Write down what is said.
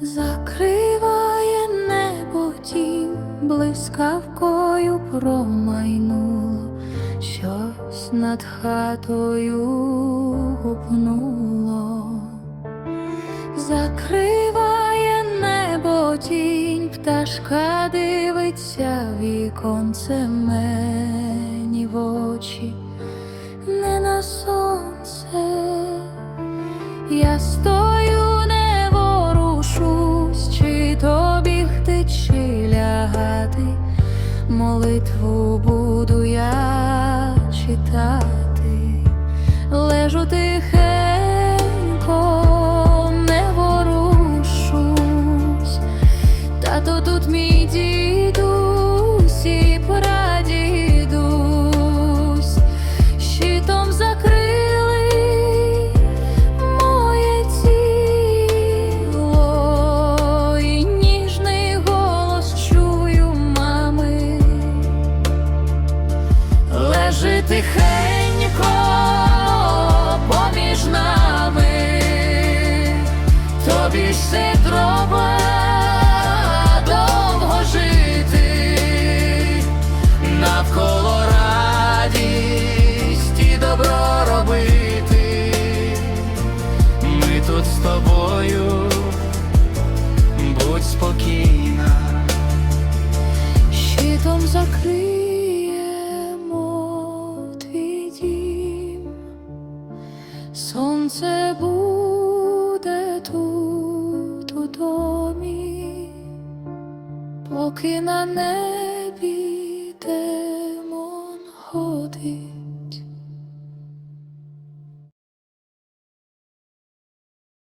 закриває небо тім, блискавкою промайнуло, щось над хатою гупнуло, закриває небо тінь, пташка дивиться віконце мені в очі, не на сонце. Я стою. Лягати, молитву буду я читати, лежу тихенько, тихенько поміж нами, тобі все треба довго жити, навколо радість і добро робити. Ми тут з тобою, будь спокійна, щитом закриємо сонце буде тут у домі, поки на небі.